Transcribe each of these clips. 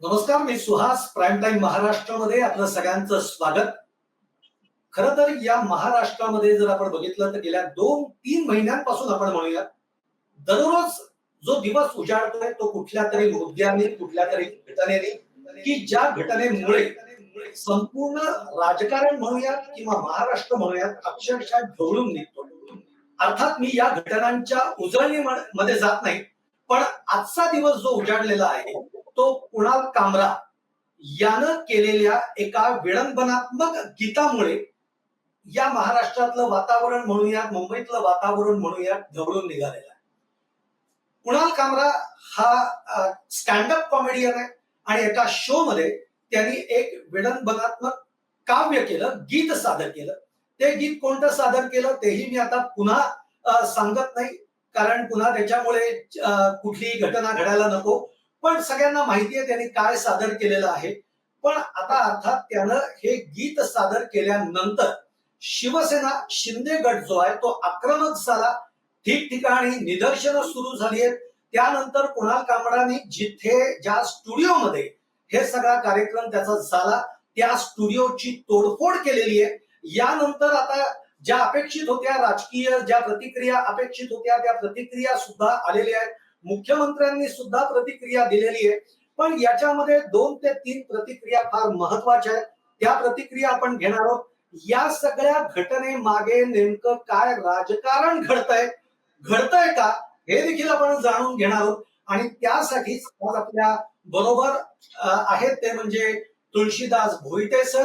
नमस्कार मी Suhas prime time महाराष्ट्रामध्ये आपलं सगळ्यांचं स्वागत. खर तर या महाराष्ट्रामध्ये जर आपण बघितलं तर गेल्या दोन तीन महिन्यांपासून आपण म्हणूया दररोज जो दिवस उजाडतोय तो कुठल्या तरी मुद्द्याने कुठल्या तरी घटनेने की ज्या घटनेमुळे संपूर्ण राजकारण म्हणूयात किंवा महाराष्ट्र म्हणूयात अक्षरशः ढवळून निघतो. अर्थात मी या घटनांच्या उजळणी मध्ये जात नाही पण आजचा दिवस जो उजाडलेला आहे तो कुणाल कामरा यानं केलेल्या एका विडंबनात्मक गीतामुळे या महाराष्ट्रातलं वातावरण म्हणूयात मुंबईतलं वातावरण म्हणूयात ढवळून निघालेलं आहे. कुणाल कामरा हा स्टँडअप कॉमेडियन आहे आणि एका शो मध्ये त्यांनी एक विडंबनात्मक काव्य केलं गीत सादर केलं. ते गीत कोणतं सादर केलं तेही मी आता पुन्हा सांगत नाही कारण पुन्हा त्याच्यामुळे कुठलीही घटना घडायला नको. पण सगळ्यांना माहिती आहे त्यांनी काय सादर केलेलं आहे. पण आता अर्थात त्यानं हे गीत सादर केल्यानंतर शिवसेना शिंदे गट जो आहे तो आक्रमक झाला. ठिकठिकाणी निदर्शनं सुरू झाली आहेत. त्यानंतर कुणाल कामराने जिथे ज्या स्टुडिओमध्ये हे सगळा कार्यक्रम त्याचा झाला त्या स्टुडिओची तोडफोड केलेली आहे. यानंतर आता ज्या अपेक्षित होत्या राजकीय ज्या प्रतिक्रिया अपेक्षित होत्या त्या प्रतिक्रिया सुद्धा आलेल्या आहेत. मुख्यमंत्र्यांनी सुद्धा प्रतिक्रिया दिलेली आहे. पण याच्यामध्ये दोन ते तीन प्रतिक्रिया फार महत्त्वाच्या आहेत. त्या प्रतिक्रिया आपण घेणार आहोत. या सगळ्या घटनेमागे नेमकं काय राजकारण घडतंय घडतंय का हे देखील आपण जाणून घेणार आहोत. आणि त्यासाठीच आज आपल्या बरोबर आहेत ते म्हणजे तुळशीदास भोईटे सर.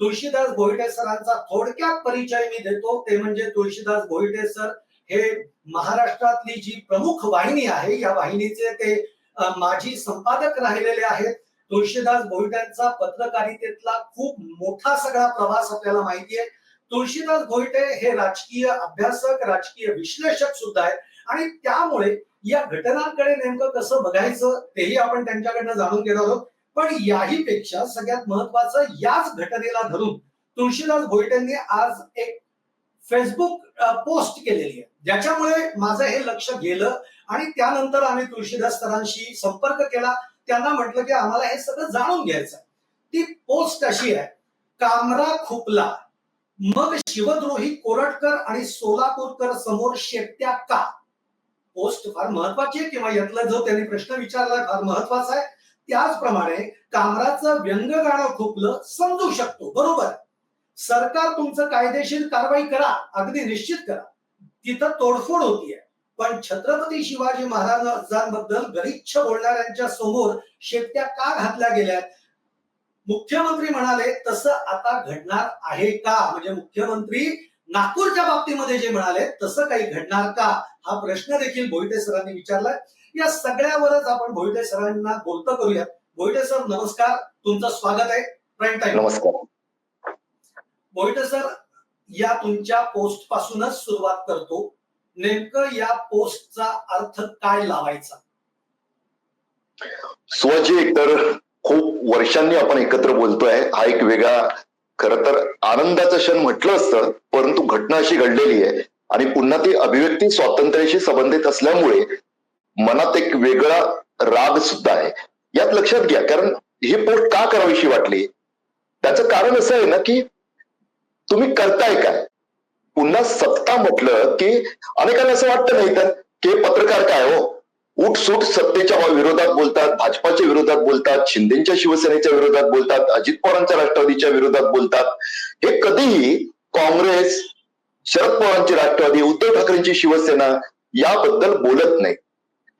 तुळशीदास भोईटे सरांचा थोडक्यात परिचय मी देतो. ते म्हणजे तुळशीदास भोईटे सर हे महाराष्ट्रातली जी प्रमुख वाहिनी आहे या वाहिनीचे ते माजी संपादक राहिलेले आहेत. तुळशीदास भोईट्यांचा पत्रकारितेतला खूप मोठा सगळा प्रवास आपल्याला माहिती आहे. तुळशीदास भोईटे हे राजकीय अभ्यासक राजकीय विश्लेषक सुद्धा आहेत. आणि त्यामुळे या घटनांकडे नेमकं कसं बघायचं तेही आपण त्यांच्याकडनं जाणून घेणार आहोत. पण याही पेक्षा सगळ्यात महत्वाचं याच घटनेला धरून तुळशीदास भोईटेंनी आज एक फेसबुक पोस्ट केलेली आहे. ज्याच्यामुळे माझं हे लक्ष गेलं आणि त्यानंतर आम्ही तुळशीदास सरांशी संपर्क केला. त्यांना म्हटलं की आम्हाला हे सगळं जाणून घ्यायचं ती पोस्ट अशी आहे. कामरा खुपला. मग शिवद्रोही कोरटकर आणि सोलापूरकर समोर शेपट्या का? पोस्ट फार महत्वाची आहे किंवा यातला जो त्यांनी प्रश्न विचारला फार महत्त्वाचा आहे. त्याचप्रमाणे कामराचं व्यंग गाणं खुपलं समजू शकतो. बरोबर. सरकार तुमचं कायदेशीर कारवाई करा अगदी निश्चित करा. तिथं तोडफोड होतीये. पण छत्रपती शिवाजी महाराजांबद्दल गलिच्छ बोलणाऱ्यांच्या समोर शेपट्या का घातल्या गेल्यात? मुख्यमंत्री म्हणाले तसं आता घडणार आहे का? म्हणजे मुख्यमंत्री नागपूरच्या बाबतीमध्ये जे म्हणाले तसं काही घडणार का? हा प्रश्न देखील भोईटे सरांनी विचारलाय. या सगळ्यावरच आपण भोईटे सरांना बोलतं करूयात. भोईटे सर नमस्कार. तुमचं स्वागत आहे. प्राईम टाइम नमस्कार. भोईटे सर या तुमच्या पोस्ट पासूनच सुरुवात करतो. नेमकं या पोस्टचा अर्थ काय लावायचा? स्वजी एकतर खूप वर्षांनी आपण एकत्र बोलतोय. हा एक वेगळा खर तर आनंदाचा क्षण म्हटलं असतं परंतु घटना अशी घडलेली आहे. आणि पुन्हा ती अभिव्यक्ती स्वातंत्र्याशी संबंधित असल्यामुळे मनात एक वेगळा राग सुद्धा आहे. यात लक्षात घ्या कारण ही पोस्ट का करावीशी वाटली? त्याचं कारण असं आहे ना की तुम्ही करताय काय? पुन्हा सत्ता म्हटलं की अनेकांना असं वाटतं नाही तर की पत्रकार काय हो? उठसूट सत्तेच्या विरोधात बोलतात भाजपाच्या विरोधात बोलतात शिंदेच्या शिवसेनेच्या विरोधात बोलतात अजित पवारांच्या राष्ट्रवादीच्या विरोधात बोलतात. हे कधीही काँग्रेस शरद पवारांची राष्ट्रवादी उद्धव ठाकरेंची शिवसेना याबद्दल बोलत नाही.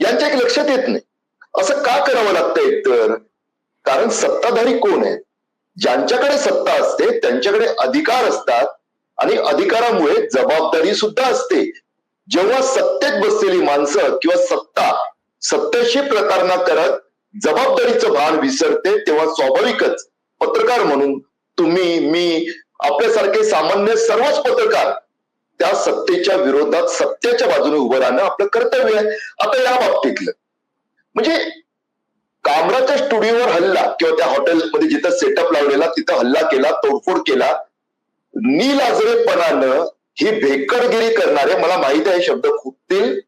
यांच्या एक लक्षात येत नाही. असं का करावं लागतंय? तर कारण सत्ताधारी कोण आहे ज्यांच्याकडे सत्ता असते त्यांच्याकडे अधिकार असतात आणि अधिकारामुळे जबाबदारी सुद्धा असते. जेव्हा सत्तेत बसलेली माणसं किंवा सत्ता सत्तेशी प्रतारणा करत जबाबदारीचं भान विसरते तेव्हा स्वाभाविकच पत्रकार म्हणून तुम्ही मी आपल्यासारखे सामान्य सर्वच पत्रकार त्या सत्तेच्या विरोधात सत्तेच्या बाजूने उभं राहणं आपलं कर्तव्य आहे. आता या बाबतीतलं. म्हणजे कामराच्या स्टुडिओवर हल्ला किंवा त्या हॉटेलमध्ये जिथं सेटअप लावलेला तिथं हल्ला केला तोडफोड केला नीलाजरेपणानं ही भेकडगिरी करणारे मला माहिती आहे शब्द खुपतील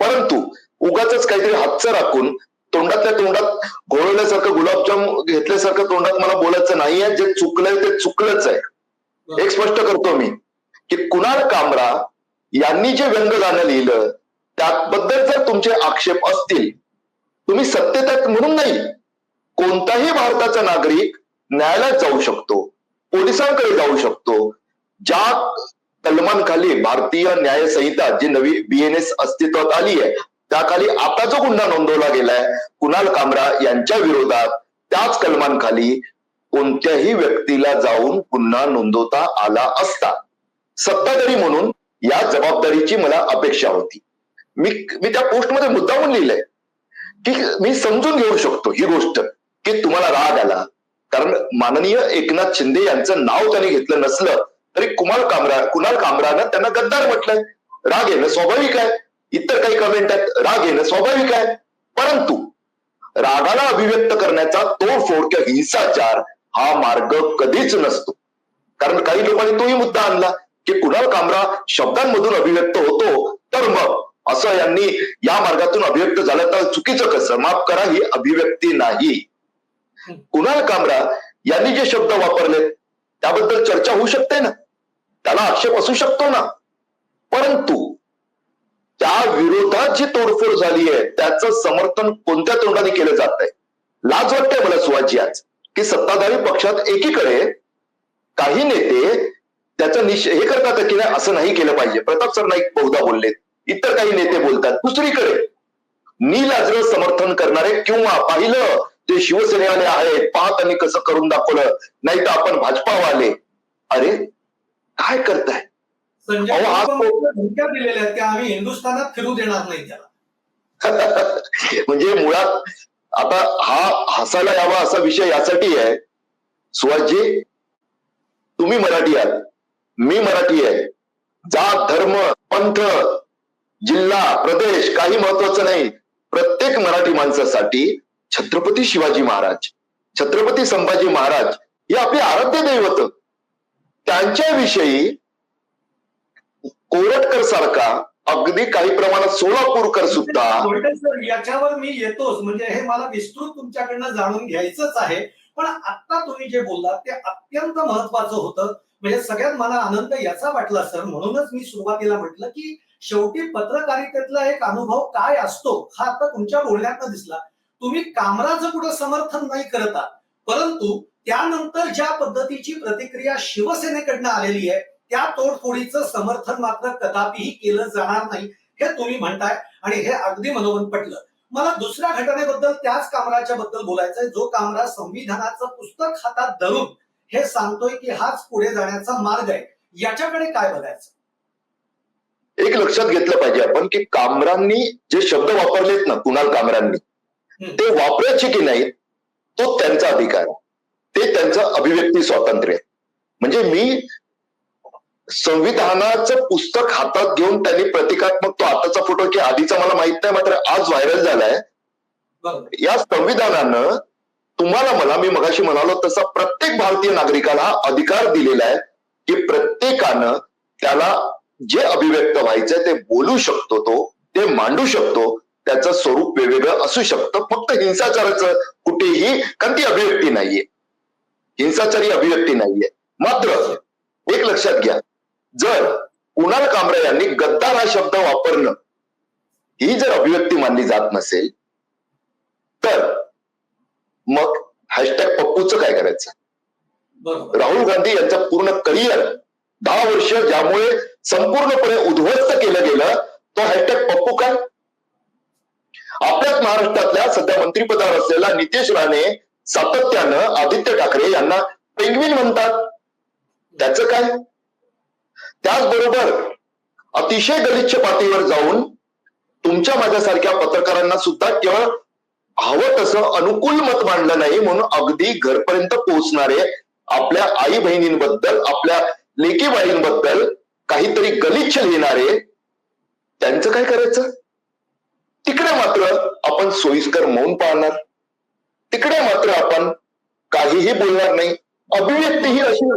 परंतु उगाच काहीतरी हातचं राखून तोंडातल्या तोंडात घोळवल्यासारखं गुलाबजाम घेतल्यासारखं तोंडात मला बोलायचं नाहीये जे चुकलंय ते चुकलंच आहे. एक स्पष्ट करतो मी की कुणाल कामरा यांनी जे व्यंग गाणं लिहिलं त्याबद्दल जर तुमचे आक्षेप असतील तुम्ही सत्तेत आहेत म्हणून नाही. कोणताही भारताचा नागरिक न्यायालयात जाऊ शकतो पोलिसांकडे जाऊ शकतो. ज्या कलमांखाली भारतीय न्याय संहिता जी नवी बीएनएस अस्तित्वात आली आहे त्याखाली आता जो गुन्हा नोंदवला गेलाय कुणाल कामरा यांच्या विरोधात त्याच कलमांखाली कोणत्याही व्यक्तीला जाऊन गुन्हा नोंदवता आला असता. सत्ताधारी म्हणून या जबाबदारीची मला अपेक्षा होती. मी मी त्या पोस्टमध्ये मुद्दामून लिहिलंय. की मी समजून घेऊ शकतो ही गोष्ट की तुम्हाला राग आला. कारण माननीय एकनाथ शिंदे यांचं नाव त्यांनी घेतलं नसलं तरी कुमार कामरा कुणाल कामरानं त्यांना गद्दार म्हटलंय. राग येणं स्वाभाविक आहे. इतर काही कमेंट आहेत. राग येणं स्वाभाविक आहे. परंतु रागाला अभिव्यक्त करण्याचा तोडफोड किंवा हिंसाचार हा मार्ग कधीच नसतो. कारण काही लोकांनी तोही मुद्दा आणला की कुणाल कामरा शब्दांमधून अभिव्यक्त होतो तर मग असं यांनी या मार्गातून अभिव्यक्त झालं. तर चुकीचं कसं? माफ करा ही अभिव्यक्ती नाही. कुणाल कामरा यांनी जे शब्द वापरले त्याबद्दल चर्चा होऊ शकते ना? त्याला आक्षेप असू शकतो ना? परंतु त्या विरोधात जी तोडफोड झाली आहे त्याचं समर्थन कोणत्या तोंडाने केलं जात आहे? लाज वाटते मला सुवाजी आज की सत्ताधारी पक्षात एकीकडे काही नेते त्याचं निश्चय हे करतात की नाही असं नाही केलं पाहिजे. प्रताप सर नाईक बहुधा बोललेत. इतर काही नेते बोलतात. दुसरीकडे नीलाजरं समर्थन करणारे किंवा पाहिलं ते शिवसेनेवाले आहेत पहा त्यांनी कसं करून दाखवलं नाही तर आपण भाजपावाले. अरे काय करताय? आम्ही हिंदुस्थानात फिरू देणार नाही त्याला. म्हणजे मुळात आता हा हसायला यावा असा विषय यासाठी आहे. सुहासजी तुम्ही मराठी आहात. मी मराठी आहे. जात धर्म पंथ जिल्हा प्रदेश काही महत्वाचं नाही. प्रत्येक मराठी माणसासाठी छत्रपती शिवाजी महाराज छत्रपती संभाजी महाराज हे आपले आराध्य दैवत. त्यांच्याविषयी कोरटकर सारखा अगदी काही प्रमाणात सोलापूरकर सुद्धा सर याच्यावर मी येतोच. म्हणजे हे मला विस्तृत तुमच्याकडनं जाणून घ्यायचंच आहे. पण आता तुम्ही जे बोललात ते अत्यंत महत्वाचं होतं. म्हणजे सगळ्यात मला आनंद याचा वाटला सर. म्हणूनच मी सुरुवातीला म्हटलं की शेवटी पत्रकारितेतला एक अनुभव काय असतो हा आता तुमच्या बोलण्यात दिसला. तुम्ही कामराचं कुठं समर्थन नाही करत परंतु त्यानंतर ज्या पद्धतीची प्रतिक्रिया शिवसेनेकडनं आलेली आहे त्या तोडफोडीचं समर्थन मात्र कदापिही केलं जाणार नाही हे तुम्ही म्हणताय आणि हे अगदी मनोमन पटलं. मला दुसऱ्या घटनेबद्दल त्याच कामराच्या बद्दल बोलायचंय जो कामरा संविधानाचं पुस्तक हातात धरून हे सांगतोय की हाच पुढे जाण्याचा मार्ग आहे. याच्याकडे काय बघायचं? एक लक्षात घेतलं पाहिजे आपण की कामरांनी जे शब्द वापरलेत ना कुणाल कामरांनी. ते वापरायचे की नाही तो त्यांचा अधिकार आहे. ते त्यांचं अभिव्यक्ती स्वातंत्र्य आहे. म्हणजे मी संविधानाचं पुस्तक हातात घेऊन त्यांनी प्रतिकात्मक तो आताचा फोटो की आधीचा मला माहीत नाही मात्र आज व्हायरल झालाय या संविधानानं तुम्हाला मला मी मगाशी म्हणालो तसा प्रत्येक भारतीय नागरिकाला हा अधिकार दिलेला आहे की प्रत्येकानं त्याला जे अभिव्यक्त व्हायचंय ते बोलू शकतो तो ते मांडू शकतो त्याचं स्वरूप वेगवेगळं असू शकतं. फक्त हिंसाचाराचं कुठेही कारण ती अभिव्यक्ती नाहीये. हिंसाचारी अभिव्यक्ती नाहीये. मात्र एक लक्षात घ्या. जर कुणाल कामरा यांनी गद्दार हा शब्द वापरणं ही जर अभिव्यक्ती मानली जात नसेल तर मग हॅशटॅग पप्पूचं काय करायचं? राहुल गांधी यांचं पूर्ण करिअर दहा वर्ष ज्यामुळे संपूर्णपणे उद्ध्वस्त केलं गेलं तो हॅशटॅग पप्पू काय? आपल्याच महाराष्ट्रातल्या सध्या मंत्रिपदावर असलेला नितेश राणे सातत्यानं आदित्य ठाकरे यांना पेंगविन म्हणतात. त्याच काय? त्याचबरोबर अतिशय गलिच्छ पातळीवर जाऊन तुमच्या माझ्यासारख्या पत्रकारांना सुद्धा केवळ हवं तसं अनुकूल मत मांडलं नाही म्हणून अगदी घरपर्यंत पोहोचणारे आपल्या आई बहिणींबद्दल आपल्या लेकी बाईंबद्दल काहीतरी गलिच्छ लिहिणारे त्यांचं काय करायचं? तिकडे मात्र आपण सोयीस्कर मौन पाळणार. तिकडे मात्र आपण काहीही बोलणार नाही. अभिव्यक्ती ही अशी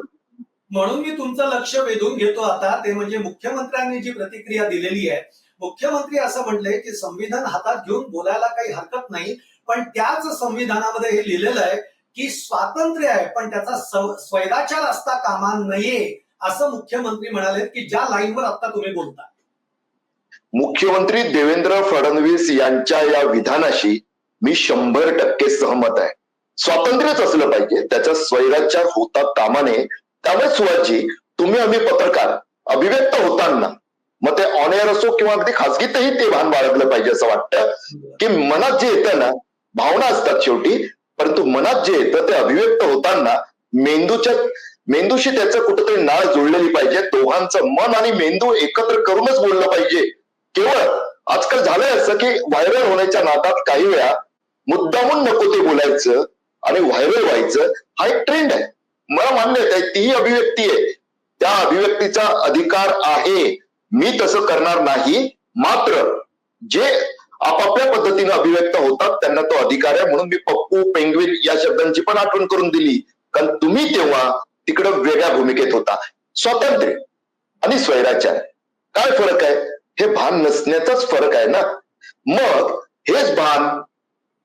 म्हणून मी तुमचं लक्ष वेधून घेतो आता. ते म्हणजे मुख्यमंत्र्यांनी जी प्रतिक्रिया दिलेली आहे. मुख्यमंत्री असं म्हणले की संविधान हातात घेऊन बोलायला काही हरकत नाही. पण त्याच संविधानामध्ये हे लिहिलेलं आहे की स्वातंत्र्य आहे पण त्याचा स्वैराचार असता कामा नये. असं मुख्यमंत्री म्हणाले की ज्या लाईनवर आता तुम्ही बोलता. मुख्यमंत्री देवेंद्र फडणवीस यांच्या या विधानाशी मी शंभर टक्के सहमत आहे. स्वातंत्र्यच असलं पाहिजे त्याचा स्वैराचार होता कामा नये त्यामुळे सुहासजी तुम्ही आम्ही पत्रकार अभिव्यक्त होताना मग ते ऑन एअर असो किंवा अगदी खासगीतही ते भान बाळगलं पाहिजे असं वाटतं की मनात जे येतं ना भावना असतात शेवटी परंतु मनात जे येतं ते अभिव्यक्त होताना मेंदूच्या मेंदूशी त्याचं कुठेतरी नाळ जुळलेली पाहिजे. दोघांचं मन आणि मेंदू एकत्र करूनच बोललं पाहिजे. केवळ आजकाल झालंय असं की व्हायरल होण्याच्या नादात काही वेळा मुद्दामून नको ते बोलायचं आणि व्हायरल व्हायचं हा एक ट्रेंड आहे. मला मान्य आहे तीही अभिव्यक्ती आहे. त्या अभिव्यक्तीचा अधिकार आहे. मी तसं करणार नाही. मात्र जे आपापल्या पद्धतीने अभिव्यक्त होतात त्यांना तो अधिकार आहे. म्हणून मी पप्पू पेंग्विन या शब्दांची पण आठवण करून दिली. कारण तुम्ही तेव्हा तिकडं वेगळ्या भूमिकेत होता. स्वातंत्र्य आणि स्वैराचार. काय फरक आहे? हे भान नसण्याचाच फरक आहे ना? मग हेच भान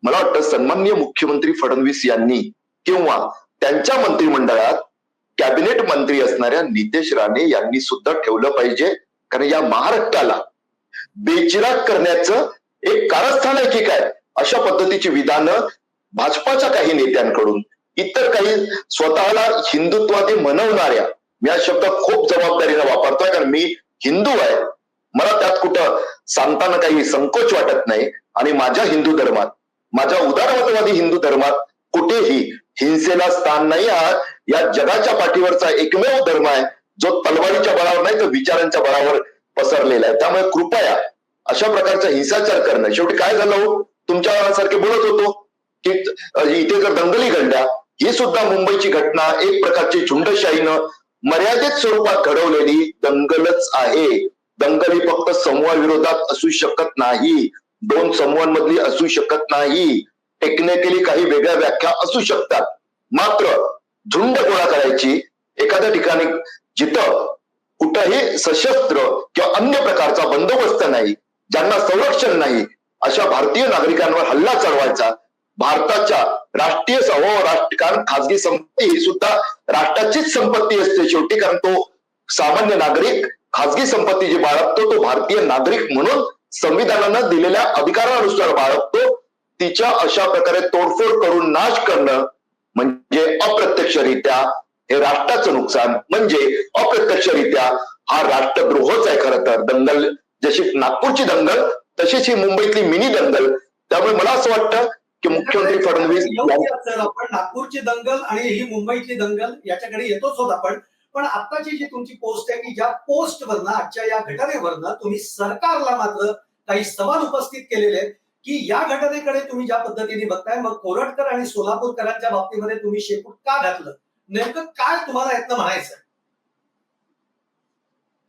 मला वाटतं सन्माननीय मुख्यमंत्री फडणवीस यांनी किंवा त्यांच्या मंत्रिमंडळात कॅबिनेट मंत्री असणाऱ्या नितेश राणे यांनी सुद्धा ठेवलं पाहिजे. कारण या महाराष्ट्राला बेचिराग करण्याचं एक कारस्थान आहे की काय? अशा पद्धतीची विधानं भाजपाच्या काही नेत्यांकडून इतर काही स्वतःला हिंदुत्वादी म्हणवणाऱ्या मी हा शब्द खूप जबाबदारीने वापरतोय कारण मी हिंदू आहे. मला त्यात कुठं सांगताना काही संकोच वाटत नाही. आणि माझ्या हिंदू धर्मात माझ्या उदारमतवादी हिंदू धर्मात कुठेही हिंसेला स्थान नाही हा. या जगाच्या पाठीवरचा एकमेव धर्म आहे जो तलवारीच्या बळावर नाही तर विचारांच्या बळावर पसरलेला आहे. त्यामुळे कृपया अशा प्रकारचा हिंसाचार करणं. शेवटी काय झालं हो? तुमच्यासारखे बोलत होतो की इथे जर दंगली घडल्या ही सुद्धा मुंबईची घटना एक प्रकारची झुंडशाहीनं मर्यादित स्वरूपात घडवलेली दंगलच आहे. दंगल ही फक्त समूहाविरोधात असू शकत नाही. दोन समूहांमधली असू शकत नाही. टेक्निकली काही वेगळ्या व्याख्या असू शकतात. मात्र झुंड गोळा करायची एखाद्या ठिकाणी जिथं कुठंही सशस्त्र किंवा अन्य प्रकारचा बंदोबस्त नाही ज्यांना संरक्षण नाही अशा भारतीय नागरिकांवर हल्ला चढवायचा भारताच्या राष्ट्रीय समूह राष्ट्र कारण खाजगी संपत्ती ही सुद्धा राष्ट्राचीच संपत्ती असते शेवटी कारण तो सामान्य नागरिक खाजगी संपत्ती जी बाळगतो तो भारतीय नागरिक म्हणून संविधानानं दिलेल्या अधिकारानुसार बाळगतो. तिच्या अशा प्रकारे तोडफोड करून नाश करणं म्हणजे अप्रत्यक्षरित्या हे राष्ट्राचं नुकसान म्हणजे अप्रत्यक्षरित्या हा राष्ट्रद्रोहच आहे खरं तर. दंगल जशी नागपूरची दंगल तशीच ही मुंबईतली मिनी दंगल. त्यामुळे मला असं वाटतं की मुख्यमंत्री फडणवीस आपण नागपूरची दंगल आणि ही मुंबईतली दंगल याच्याकडे येतोच होत आपण पण आताची जी तुमची पोस्ट आहे की ज्या पोस्टवरनं आजच्या या घटनेवरनं तुम्ही सरकारला मात्र काही सवाल उपस्थित केलेले आहेत की या घटनेकडे तुम्ही ज्या पद्धतीने बघताय मग कोरटकर आणि सोलापूरकरांच्या बाबतीमध्ये तुम्ही शेपूट का घातलं? नेमकं काय तुम्हाला यातनं म्हणायचं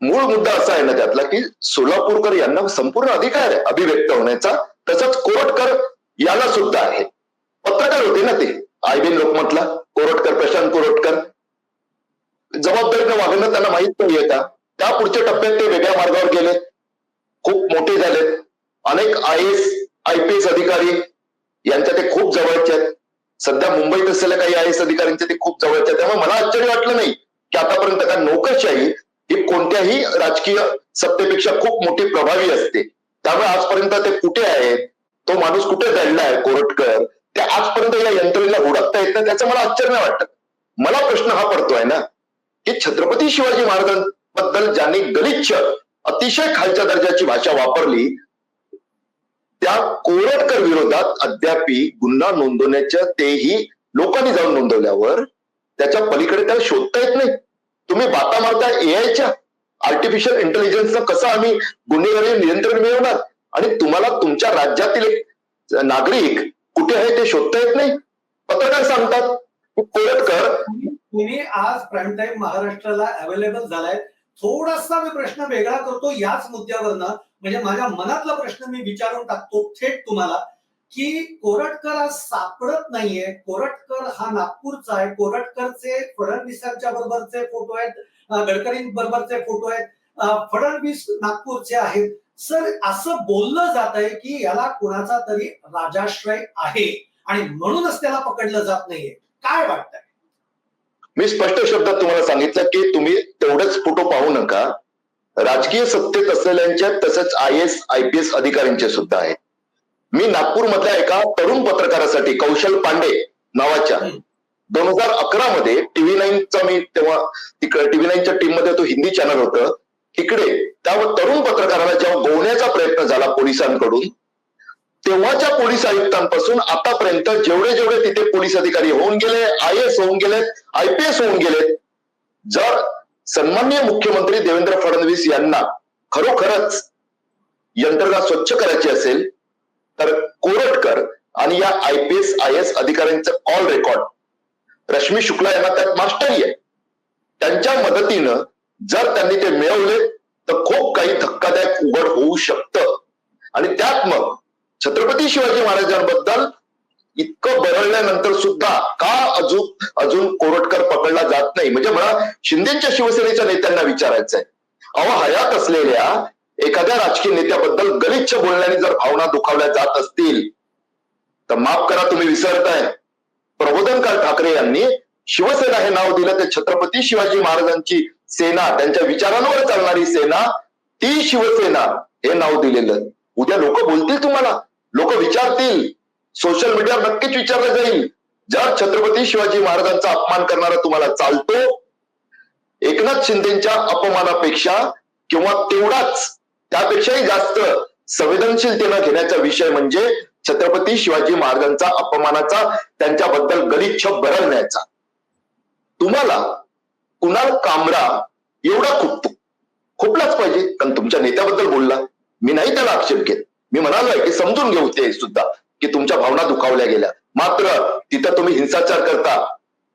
मूळ मुद्दा असा आहे ना त्यातला की सोलापूरकर यांना संपूर्ण अधिकार आहे अभिव्यक्त होण्याचा तसंच कोरटकर याला सुद्धा आहे. पत्रकार होते ना ते. आयबीन लोकमतला कोरटकर प्रशांत कोरटकर. जबाबदारीनं वागणं त्यांना माहीत नाहीये का? त्या पुढच्या टप्प्यात ते वेगळ्या मार्गावर गेले खूप मोठे झालेत. अनेक I S I P S अधिकारी यांच्या ते खूप जवळचे आहेत. सध्या मुंबईत असलेल्या काही आय एस अधिकाऱ्यांचे ते खूप जवळचे आहेत. त्यामुळे मला आश्चर्य वाटलं नाही की आतापर्यंत का नोकरशाही ही कोणत्याही राजकीय सत्तेपेक्षा खूप मोठी प्रभावी असते. त्यामुळे आजपर्यंत ते कुठे आहेत? तो माणूस कुठे दडलाय कोरटकर. ते आजपर्यंत या यंत्रणेला हुडकता येत नाही. त्याचं मला आश्चर्य वाटत. मला प्रश्न हा पडतोय ना की छत्रपती शिवाजी महाराजांबद्दल ज्यांनी गलिच्छ अतिशय खालच्या दर्जाची भाषा वापरली त्या कोरटकर विरोधात अद्यापी गुन्हा नोंदवण्याच्या तेही लोकांनी जाऊन नोंदवल्यावर त्याच्या पलीकडे त्याला शोधता येत नाही. तुम्ही बाता मारता एआयच्या आर्टिफिशियल इंटेलिजन्सनं कसं आम्ही गुन्हेगारी नियंत्रण मिळवणार? आणि तुम्हाला तुमच्या राज्यातील एक नागरिक कुठे आहे ते शोधता येत नाही? पत्रकार सांगतात की तुम्ही आज प्राईम टाइम महाराष्ट्राला अवेलेबल झालाय. थोडासा मी प्रश्न वेगळा करतो याच मुद्द्यावरनं. म्हणजे माझ्या मनातला प्रश्न मी विचारून टाकतो थेट तुम्हाला की कोरटकर आज सापडत नाहीये. कोरटकर हा नागपूरचा आहे. कोरटकरचे फडणवीसांच्या बरोबरचे फोटो आहेत. गडकरी बरोबरचे फोटो आहेत. फडणवीस नागपूरचे आहेत. सर असं बोललं जात आहे की याला कुणाचा तरी राजाश्रय आहे आणि म्हणूनच त्याला पकडलं जात नाहीये. काय वाटतंय? मी स्पष्ट शब्दात तुम्हाला सांगितलं की तुम्ही तेवढेच फोटो पाहू नका. राजकीय सत्तेत असलेल्यांच्या तसंच I S I P S अधिकाऱ्यांचे सुद्धा आहेत. मी नागपूर मधल्या एका तरुण पत्रकारासाठी कौशल पांडे नावाच्या. दोन हजार अकरा मध्ये टीव्ही नाईनचा मी तेव्हा तिकडे टीव्ही नाईनच्या टीममध्ये तो हिंदी चॅनल होतं. इकडे त्यावर तरुण पत्रकाराला जेव्हा गोवण्याचा प्रयत्न झाला पोलिसांकडून तेव्हाच्या पोलीस आयुक्तांपासून आतापर्यंत जेवढे जेवढे तिथे पोलीस अधिकारी होऊन गेले आय एस होऊन गेलेत आय पी एस होऊन गेलेत जर सन्माननीय मुख्यमंत्री देवेंद्र फडणवीस यांना खरोखरच यंत्रणा स्वच्छ करायची असेल तर कोरटकर आणि या I P S I S अधिकाऱ्यांचं कॉल रेकॉर्ड रश्मी शुक्ला यांना त्यात मास्टरी आहे. त्यांच्या मदतीनं जर त्यांनी ते मिळवले तर खूप काही धक्कादायक उघड होऊ शकतं. आणि त्यात मग छत्रपती शिवाजी महाराजांबद्दल इतकं बरळल्यानंतर सुद्धा का अजून अजून कोरटकर पकडला जात नाही? म्हणजे मला शिंदेच्या शिवसेनेच्या नेत्यांना विचारायचंय. अहो हयात असलेल्या एखाद्या राजकीय नेत्याबद्दल गलिच्छ बोलण्याने जर भावना दुखावल्या जात असतील तर माफ करा तुम्ही विसरताय. प्रबोधनकार ठाकरे यांनी शिवसेना हे नाव दिलं ते छत्रपती शिवाजी महाराजांची सेना त्यांच्या विचारांवर चालणारी सेना ती शिवसेना हे नाव दिलेलं. उद्या लोक बोलतील तुम्हाला. लोक विचारतील. सोशल मीडियावर नक्कीच विचारलं जाईल. जर छत्रपती शिवाजी महाराजांचा अपमान करणारा तुम्हाला चालतो एकनाथ शिंदेच्या अपमानापेक्षा किंवा तेवढाच त्यापेक्षाही जास्त संवेदनशीलतेनं घेण्याचा विषय म्हणजे छत्रपती शिवाजी महाराजांचा अपमानाचा त्यांच्याबद्दल गलिच्छ बरळण्याचा तुम्हाला कुणाल कामरा एवढा खुपतो खुपलाच पाहिजे. कारण तुमच्या नेत्याबद्दल बोलला. मी नाही त्याला आक्षेप घेत. मी म्हणालोय की समजून घेऊ ते सुद्धा की तुमच्या भावना दुखावल्या गेल्या. मात्र तिथं तुम्ही हिंसाचार करता.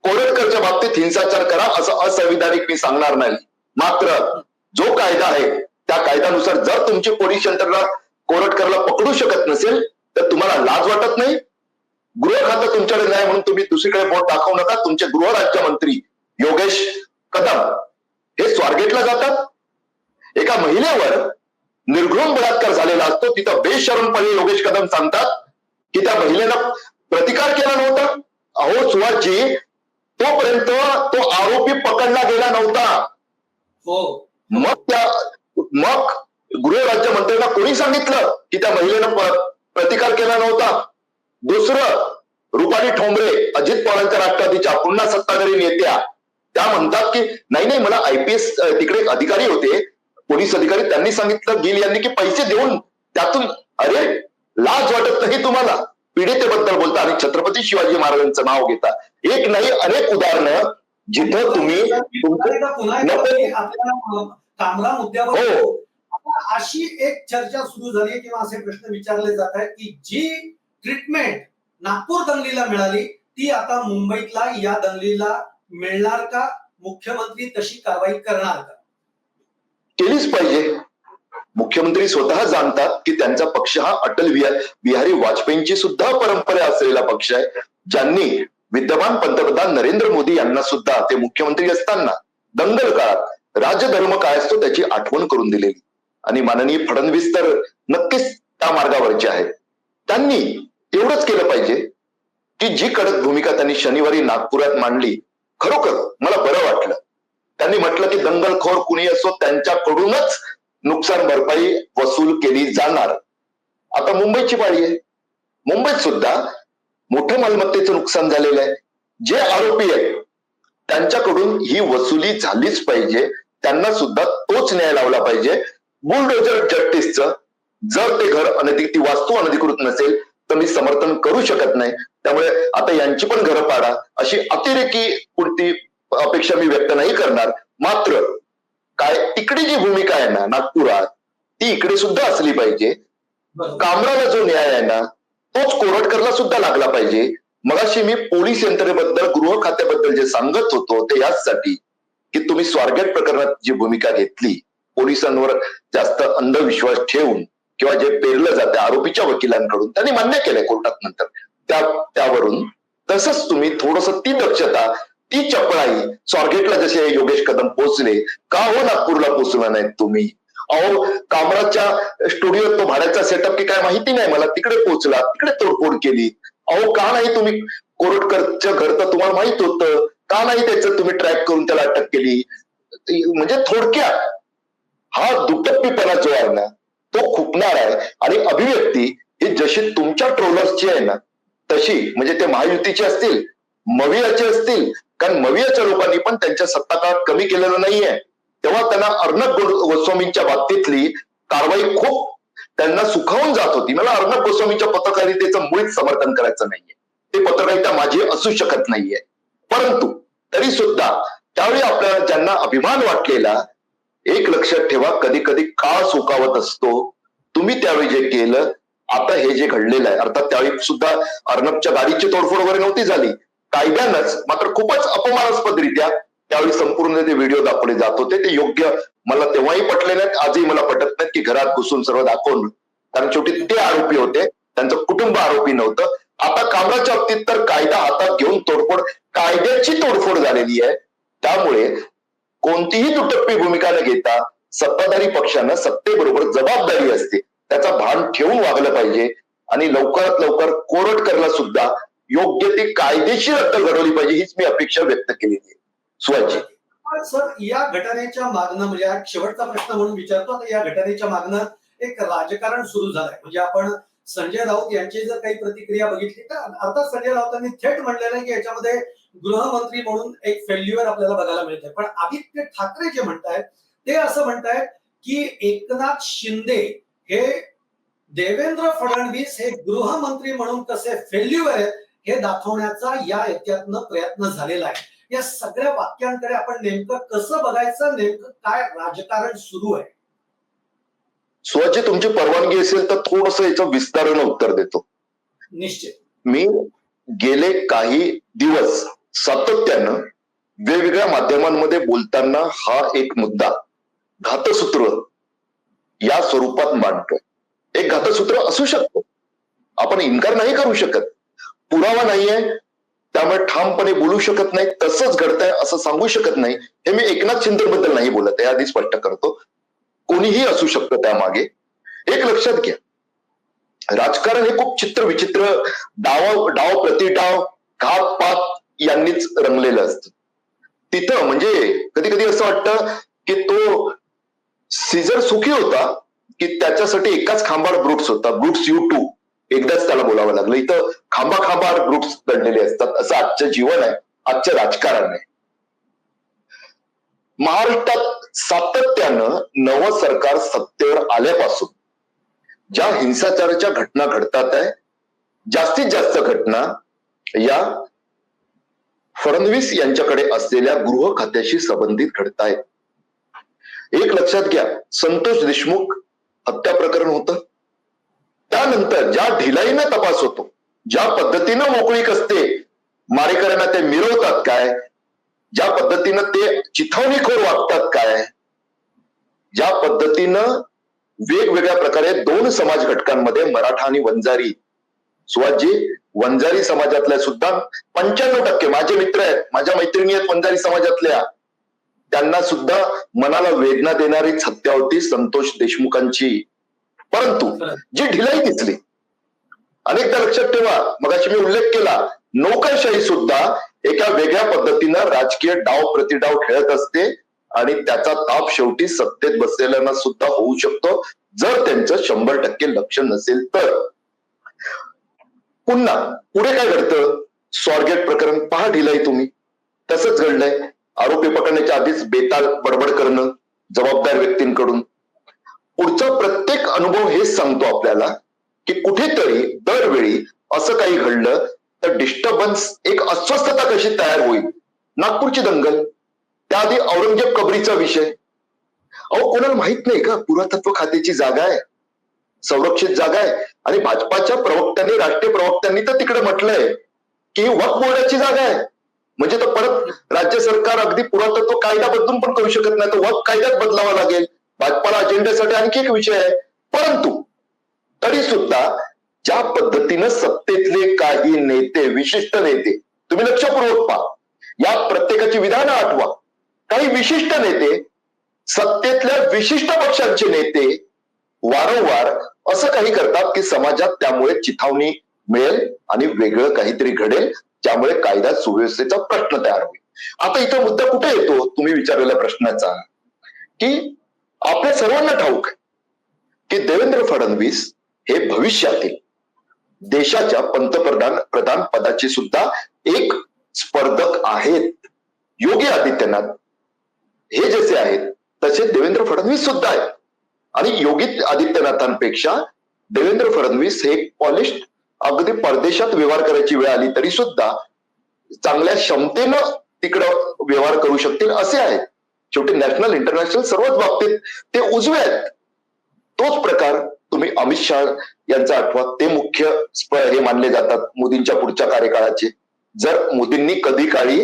कोरडकरच्या बाबतीत हिंसाचार करा असं असंविधानिक मी सांगणार नाही. मात्र जो कायदा आहे त्या कायद्यानुसार जर तुमची पोलीस यंत्रणा कोरटकरला पकडू शकत नसेल तर तुम्हाला लाज वाटत नाही? गृह खातं तुमच्याकडे नाही म्हणून तुम्ही दुसरीकडे बोट दाखवू नका. तुमचे गृह राज्यमंत्री योगेश कदम. हे स्वारगेटला जातात. एका महिलेवर निर्घृण बलात्कार झालेला असतो. तिथं बेशरमपणे योगेश कदम सांगतात की त्या महिलेनं प्रतिकार केला नव्हता. अहो सुहासजी तोपर्यंत तो आरोपी पकडला गेला नव्हता. हो. मग त्या मग गृह राज्यमंत्र्यांना कोणी सांगितलं की त्या महिलेनं प्रतिकार केला नव्हता? दुसरं रुपाली ठोंबरे अजित पवारांच्या राष्ट्रवादीच्या पुन्हा सत्ताधारी नेत्या त्या म्हणतात की नाही नाही मला आयपीएस तिकडे अधिकारी होते. पोलीस अधिकारी त्यांनी सांगितलं गिल यांनी की पैसे देऊन त्यातून अरे लाज वाटत नाही तुम्हाला. पीडितेबद्दल बोलता. आणि छत्रपती शिवाजी महाराजांचं नाव घेता. एक नाही अनेक उदाहरणं जिथं तुम्ही कामरा मुद्द्यावर हो. अशी एक चर्चा सुरू झाली किंवा असे प्रश्न विचारले जात आहेत की जी ट्रीटमेंट नागपूर दंगलीला मिळाली ती आता मुंबईतला या दंगलीला मिळणार का? मुख्यमंत्री तशी कारवाई करणार का? केलीच पाहिजे. मुख्यमंत्री स्वतः जाणतात की त्यांचा पक्ष हा अटल बिहारी वाजपेयींची सुद्धा परंपरा असलेला पक्ष आहे. ज्यांनी विद्यमान पंतप्रधान नरेंद्र मोदी यांना सुद्धा ते मुख्यमंत्री असताना दंगल काळात राजधर्म काय असतो त्याची आठवण करून दिलेली. आणि माननीय फडणवीस तर नक्कीच त्या मार्गावरचे आहेत. त्यांनी एवढंच केलं पाहिजे की जी कडक भूमिका त्यांनी शनिवारी नागपुरात मांडली खरोखर मला बरं वाटलं. त्यांनी म्हटलं की दंगलखोर कुणी असो त्यांच्याकडूनच नुकसान भरपाई वसूल केली जाणार. आता मुंबईची पाळी आहे. मुंबईत सुद्धा मोठं मालमत्तेचं नुकसान झालेलं आहे. जे आरोपी आहेत त्यांच्याकडून ही वसुली झालीच पाहिजे. त्यांना सुद्धा तोच न्याय लावला पाहिजे. बुलडोजर जस्टिसचं जर ते घर अनधिक ती वास्तू अनधिकृत नसेल तर मी समर्थन करू शकत नाही. त्यामुळे आता यांची पण घरं पाडा. अशी अतिरेकी कोणती अपेक्षा मी व्यक्त नाही करणार. मात्र काय तिकडे जी भूमिका आहे ना नागपुरात ती इकडे सुद्धा असली पाहिजे. कामराला जो न्याय आहे ना तोच कोरटकरला सुद्धा लागला पाहिजे. मगाशी मी पोलीस यंत्रणेबद्दल गृह खात्याबद्दल जे सांगत होतो ते याचसाठी की तुम्ही स्वारगेट प्रकरणात जी भूमिका घेतली पोलिसांवर जास्त अंधविश्वास ठेवून किंवा जे पेरलं जाते आरोपीच्या वकिलांकडून त्यांनी मान्य केलंय कोर्टात नंतर. त्या त्यावरून तसंच तुम्ही थोडस ती दक्षता ती चपळाई स्वारगेटला जसे योगेश कदम पोहोचले का हो नागपूरला पोहोचला नाहीत तुम्ही? अहो कामराच्या स्टुडिओत तो भाड्याचा सेटअप की काय माहिती नाही मला तिकडे पोहोचला तिकडे तोडफोड केली. अहो का नाही तुम्ही कोरटकरचं घर तर तुम्हाला माहीत होतं का नाही त्याचं तुम्ही ट्रॅक करून त्याला अटक केली? म्हणजे थोडक्यात हा दुटप्पीपणा जो आहे ना तो खुपणार आहे. आणि अभिव्यक्ती ही जशी तुमच्या ट्रोलर्सची आहे ना तशी म्हणजे ते महायुतीचे असतील मवियाचे असतील कारण मवियाच्या लोकांनी पण त्यांच्या सत्ताकाळात कमी केलेलं नाहीये. तेव्हा त्यांना अर्णब गोस्वामींच्या बाबतीतली कारवाई खूप त्यांना सुखावून जात होती. मला अर्णब गोस्वामीच्या पत्रकारितेचं मुळीच समर्थन करायचं नाहीये. ते पत्रकारिता माझी असू शकत नाहीये. परंतु तरी सुद्धा त्यावेळी आपल्याला ज्यांना अभिमान वाटलेला एक लक्षात ठेवा कधी कधी काळ सुखावत असतो. तुम्ही त्यावेळी जे केलं आता हे जे घडलेलं आहे अर्थात त्यावेळी सुद्धा अर्णबच्या गाडीची तोडफोड वगैरे नव्हती झाली. कायद्यानंच मात्र खूपच अपमानास्पदरित्या त्यावेळी संपूर्ण ते व्हिडिओ दाखवले जात होते. ते योग्य मला तेव्हाही पटले नाहीत आजही मला पटत नाहीत की घरात घुसून सर्व दाखवून. कारण शेवटी ते आरोपी होते त्यांचं कुटुंब आरोपी नव्हतं. आता कामराच्या बाबतीत तर कायदा हातात घेऊन तोडफोड कायद्याची तोडफोड झालेली आहे. त्यामुळे कोणतीही दुटप्पी भूमिका न घेता सत्ताधारी पक्षानं सत्तेबरोबर जबाबदारी असते. त्याचा भान ठेवून वागलं पाहिजे आणि लवकरात लवकर कोरट कोरटकरला सुद्धा योग्य ती कायदेशीर अटक घडवली पाहिजे हीच मी अपेक्षा व्यक्त केलेली आहे. सुवाजी सर या घटनेच्या मागणं म्हणजे शेवटचा प्रश्न म्हणून विचारतो आता या घटनेच्या मागणं एक राजकारण सुरू झालंय. म्हणजे आपण संजय राऊत यांची जर काही प्रतिक्रिया बघितली तर अर्थात संजय राऊतांनी थेट म्हणलेलं आहे की याच्यामध्ये गृहमंत्री म्हणून एक फेल्युअर आपल्याला बघायला मिळत आहे. पण आदित्य ठाकरे जे म्हणतायत ते असं म्हणतायत की एकनाथ शिंदे हे देवेंद्र फडणवीस हे गृहमंत्री म्हणून कसे फेल्युअर आहेत हे दाखवण्याचा या याच्यातनं प्रयत्न झालेला आहे. या सगळ्या वाक्यांकडे आपण नेमकं कसं बघायचं नेमकं काय राजकारण सुरू आहे? सुहाजी तुमची परवानगी असेल तर थोडस याचं विस्तारानं उत्तर देतो. निश्चित. मी गेले काही दिवस सातत्यानं वेगवेगळ्या माध्यमांमध्ये बोलताना हा एक मुद्दा घातसूत्र या स्वरूपात मांडतोय एक घातसूत्र असू शकतो. आपण इन्कार नाही करू शकत. पुरावा नाहीये. त्यामुळे ठामपणे बोलू शकत नाही. तसंच घडतंय असं सांगू शकत नाही. हे मी एकनाथ शिंदेबद्दल नाही बोलत. आहे आधी स्पष्ट करतो. कोणीही असू शकतं त्यामागे. एक लक्षात घ्या. राजकारण हे खूप चित्र विचित्र डाव डाव प्रतिडाव घात पात यांनीच रंगलेलं असतं. तिथं म्हणजे कधी कधी असं वाटतं की तो सीझर सुखी होता की त्याच्यासाठी एकाच खांबार ब्रुट्स होता. ब्रुट्स यू टू एकदाच त्याला बोलावं लागलं. इथं खांबा खांबार ग्रुप्स दडलेले असतात. असं आजचं जीवन आहे. आजचं राजकारण आहे. महाराष्ट्रात सातत्यानं नवं सरकार सत्तेवर आल्यापासून ज्या हिंसाचाराच्या घटना घडतात आहे जास्तीत जास्त घटना या फडणवीस यांच्याकडे असलेल्या गृह खात्याशी संबंधित घडत आहेत एक लक्षात घ्या संतोष देशमुख हत्या प्रकरण होतं. त्यानंतर ज्या ढिलाईनं तपास होतो ज्या पद्धतीनं मोकळीक असते मारेकऱ्यांना ते मिरवतात काय? ज्या पद्धतीनं ते चिथावणीखोर वागतात काय? ज्या पद्धतीनं वेगवेगळ्या प्रकारे दोन समाज घटकांमध्ये मराठा आणि वंजारी सुवाजी वंजारी समाजातल्या सुद्धा पंच्याण्णव टक्के माझे मित्र आहेत माझ्या मैत्रिणी आहेत वंजारी समाजातल्या. त्यांना सुद्धा मनाला वेदना देणारी हत्या होती संतोष देशमुखांची. परंतु जी ढिलाई दिसली अनेकदा लक्षात ठेवा मगाशी मी उल्लेख केला नोकरशाही सुद्धा एका वेगळ्या पद्धतीनं राजकीय डाव प्रतिडाव खेळत असते आणि त्याचा ताप शेवटी सत्तेत बसलेल्यांना सुद्धा होऊ शकतो जर त्यांचं शंभर टक्के लक्ष नसेल तर. पुन्हा पुढे काय घडतं? स्वारगेट प्रकरण पहा ढिलाई तुम्ही. तसंच घडलंय. आरोपी पकडण्याच्या आधीच बेताल बडबड करणं जबाबदार व्यक्तींकडून. पुढचा प्रत्येक अनुभव हेच सांगतो आपल्याला की कुठेतरी दरवेळी असं काही घडलं तर डिस्टर्बन्स एक अस्वस्थता कशी तयार होईल? नागपूरची दंगल त्याआधी औरंगजेब कबरीचा विषय. अहो कोणाला माहीत नाही का? पुरातत्व खात्याची जागा आहे संरक्षित जागा आहे आणि भाजपाच्या प्रवक्त्यांनी राष्ट्रीय प्रवक्त्यांनी तर तिकडे म्हटलंय की वक्फ बोर्डाची जागा आहे. म्हणजे तर परत राज्य सरकार अगदी पुरातत्व कायदा बदलून पण करू शकत नाही. तर वक कायद्यात बदलावा लागेल. भाजपाला अजेंड्यासाठी आणखी एक विषय आहे. परंतु तरी सुद्धा ज्या पद्धतीनं सत्तेतले काही नेते विशिष्ट नेते तुम्ही लक्षपूर्वक पहा. या प्रत्येकाची विधानं आठवा. काही विशिष्ट नेते सत्तेतल्या विशिष्ट पक्षांचे नेते वारंवार असं काही करतात की समाजात त्यामुळे चिथावणी मिळेल आणि वेगळं काहीतरी घडेल. ज्यामुळे कायदा सुव्यवस्थेचा प्रश्न तयार होईल. आता इथं मुद्दा कुठे येतो? तुम्ही विचारलेल्या प्रश्नाचा. की आपल्या सर्वांना ठाऊक आहे की देवेंद्र फडणवीस हे भविष्यातील देशाच्या पंतप्रधान प्रधान पदाचे सुद्धा एक स्पर्धक आहेत. योगी आदित्यनाथ हे जसे आहेत तसे देवेंद्र फडणवीस सुद्धा आहेत. आणि योगी आदित्यनाथांपेक्षा देवेंद्र फडणवीस हे पॉलिश अगदी परदेशात व्यवहार करायची वेळ आली तरी सुद्धा चांगल्या क्षमतेनं तिकडं व्यवहार करू शकतील असे आहेत. शेवटी नॅशनल इंटरनॅशनल सर्वच बाबतीत ते उजवे आहेत. तोच प्रकार तुम्ही अमित शहा यांचा आठवा ते मुख्य हे मानले जातात मोदींच्या पुढच्या कार्यकाळाचे. जर मोदींनी कधी काळी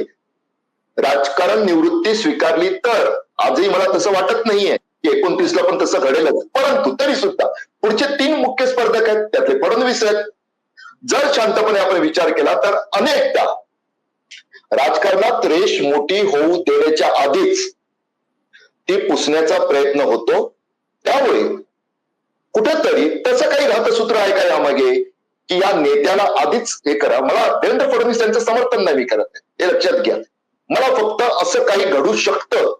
राजकारण निवृत्ती स्वीकारली तर आजही मला तसं वाटत नाहीये की एकोणतीसला पण तसं घडेलच. परंतु तरी सुद्धा पुढचे तीन मुख्य स्पर्धक आहेत त्यातले फडणवीस आहेत जर शांतपणे आपण विचार केला तर अनेकदा राजकारणात रेष मोठी होऊ देण्याच्या आधीच ती पुसण्याचा प्रयत्न होतो. त्यामुळे कुठेतरी तसं काही घातसूत्र आहे का यामागे? की या नेत्याला आधीच हे करा. मला देवेंद्र फडणवीस यांचं समर्थन नाही मी करत हे लक्षात घ्या. मला फक्त असं काही घडू शकतं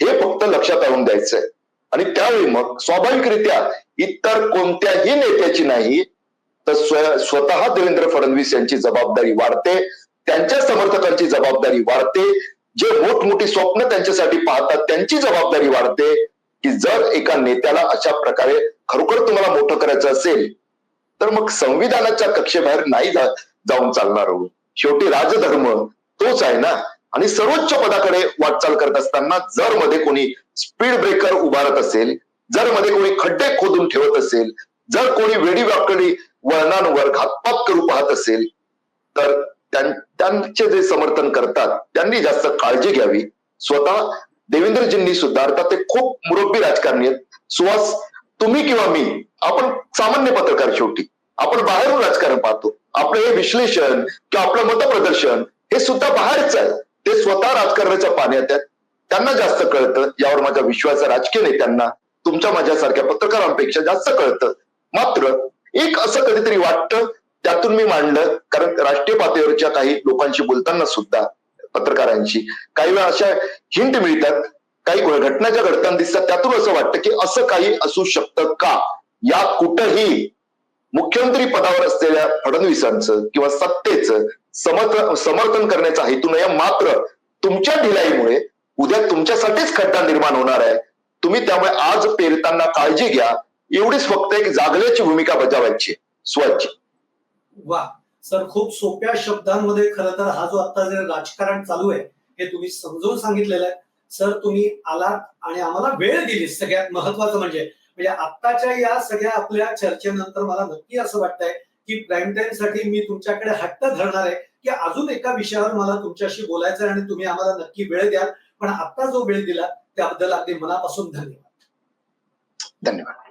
हे फक्त लक्षात आणून द्यायचंय. आणि त्यावेळी मग स्वाभाविकरित्या इतर कोणत्याही नेत्याची नाही तर स्वतः देवेंद्र फडणवीस यांची जबाबदारी वाढते. त्यांच्या समर्थकांची जबाबदारी वाढते. जे मोठमोठी स्वप्न त्यांच्यासाठी पाहतात त्यांची जबाबदारी वाढते. की जर एका नेत्याला अशा प्रकारे खरोखर तुम्हाला मोठं करायचं असेल तर मग संविधानाच्या कक्षेबाहेर नाही जाऊन चालणार हो. शेवटी राजधर्म तोच आहे ना? आणि सर्वोच्च पदाकडे वाटचाल करत असताना जर मध्ये कोणी स्पीड ब्रेकर उभारत असेल जर मध्ये कोणी खड्डे खोदून ठेवत असेल जर कोणी वेडी वाकडी वळणांवर घातपात करू पाहत असेल तर त्यांचे जे समर्थन करतात त्यांनी जास्त काळजी घ्यावी. स्वतः देवेंद्रजींनी सुद्धा अर्थात ते खूप मुरब्बी राजकारणी आहेत. सुहास तुम्ही किंवा मी आपण सामान्य पत्रकार शेवटी. आपण बाहेरून राजकारण पाहतो. आपलं हे विश्लेषण किंवा आपलं मतप्रदर्शन हे सुद्धा बाहेरच आहे. ते स्वतः राजकारणाच्या पाण्यात आहेत. त्यांना जास्त कळतं यावर माझा विश्वास राजकीय नेत्यांना तुमच्या माझ्यासारख्या पत्रकारांपेक्षा जास्त कळतं. मात्र एक असं कधीतरी वाटतं त्यातून मी मांडलं. कारण राष्ट्रीय पातळीवरच्या काही लोकांशी बोलताना सुद्धा पत्रकारांशी काही वेळा अशा हिंट मिळतात. काही घटना ज्या घडताना दिसतात. त्यातून असं वाटतं की असं काही असू शकतं का? या कुठंही मुख्यमंत्री पदावर असलेल्या फडणवीसांचं किंवा सत्तेचं समर्थन समर्थन करण्याचा हेतू नाही. मात्र तुमच्या ढिलाईमुळे उद्या तुमच्यासाठीच खड्डा निर्माण होणार आहे. तुम्ही त्यामुळे आज पेरताना काळजी घ्या. एवढीच फक्त एक जागल्याची भूमिका बजावायची. स्वच्छ. वा. सर खूप सोप्या शब्दांमध्ये खरं तर हा जो आता जे राजकारण चालू आहे हे तुम्ही समजून सांगितलेलं आहे. सर तुम्ही आलात आणि आम्हाला वेळ दिली सगळ्यात महत्वाचं म्हणजे. म्हणजे आत्ताच्या या सगळ्या आपल्या चर्चेनंतर मला नक्की असं वाटतंय की प्राईम टाइमसाठी मी तुमच्याकडे हट्ट धरणार आहे की अजून एका विषयावर मला तुमच्याशी बोलायचं आहे आणि तुम्ही आम्हाला नक्की वेळ द्याल. पण आता जो वेळ दिला त्याबद्दल अगदी मनापासून धन्यवाद. धन्यवाद.